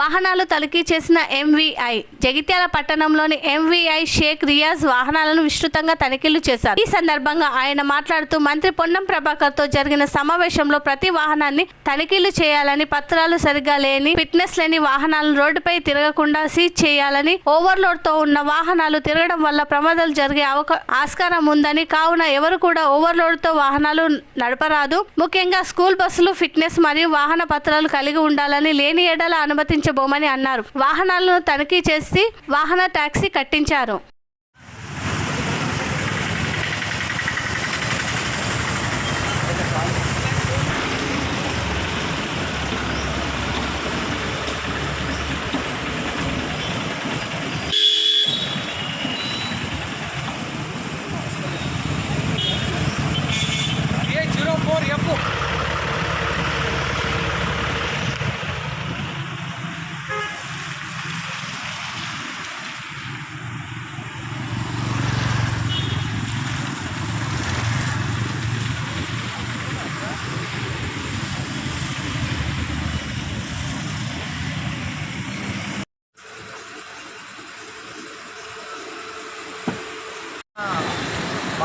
వాహనాలు తనిఖీ చేసిన ఎంవీఐ జగిత్యాల పట్టణంలోని ఎంవీఐ షేక్ రియాజ్ వాహనాలను విస్తృతంగా తనిఖీలు చేశారు. ఈ సందర్భంగా ఆయన మాట్లాడుతూ మంత్రి పొన్నం ప్రభాకర్తో జరిగిన సమావేశంలో ప్రతి వాహనాన్ని తనిఖీలు చేయాలని పత్రాలు సరిగా లేని ఫిట్నెస్ లేని వాహనాలను రోడ్డుపై తిరగకుండా సీజ్ చేయాలని ఓవర్లోడ్తో ఉన్న వాహనాలు తిరగడం వల్ల ప్రమాదాలు జరిగే అవకా ఆస్కారం ఉందని కావున ఎవరు కూడా ఓవర్లోడ్తో వాహనాలు నడపరాదు. ముఖ్యంగా స్కూల్ బస్సులు ఫిట్నెస్ మరియు వాహన పత్రాలు కలిగి ఉండాలని లేని ఎడల అనుమతించబోమని అన్నారు. వాహనాలను తనిఖీ చేసి వాహన ట్యాక్సీ కట్టించారు.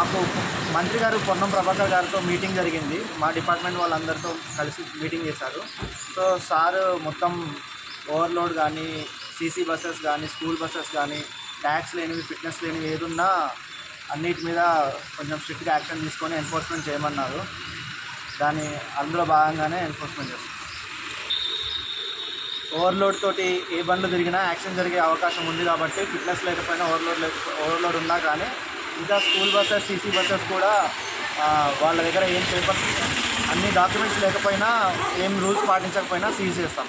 మాకు మంత్రి గారు పొన్నం ప్రభాకర్ గారితో మీటింగ్ జరిగింది. మా డిపార్ట్మెంట్ వాళ్ళందరితో కలిసి మీటింగ్ చేశారు. సో సార్ మొత్తం ఓవర్లోడ్ కానీ సీసీ బస్సెస్ కానీ స్కూల్ బస్సెస్ కానీ ట్యాక్స్ లేనివి ఫిట్నెస్ లేనివి ఏదున్నా అన్నిటి మీద కొంచెం స్ట్రిక్ట్గా యాక్షన్ తీసుకొని ఎన్ఫోర్స్మెంట్ చేయమన్నారు. దాని అందులో భాగంగానే ఎన్ఫోర్స్మెంట్ చేస్తాం ఓవర్లోడ్ తోటి ఏ బండ్లు తిరిగినా యాక్షన్ జరిగే అవకాశం ఉంది కాబట్టి ఫిట్నెస్ లేకపోయినా ఓవర్లోడ్ లేక ఓవర్లోడ్ ఉన్నా కానీ ఇంకా స్కూల్ బస్సెస్ సీసీ బస్సెస్ కూడా వాళ్ళ దగ్గర ఏం పేపర్స్ అన్ని డాక్యుమెంట్స్ లేకపోయినా ఏం రూల్స్ పాటించకపోయినా సీజ్ చేస్తాం.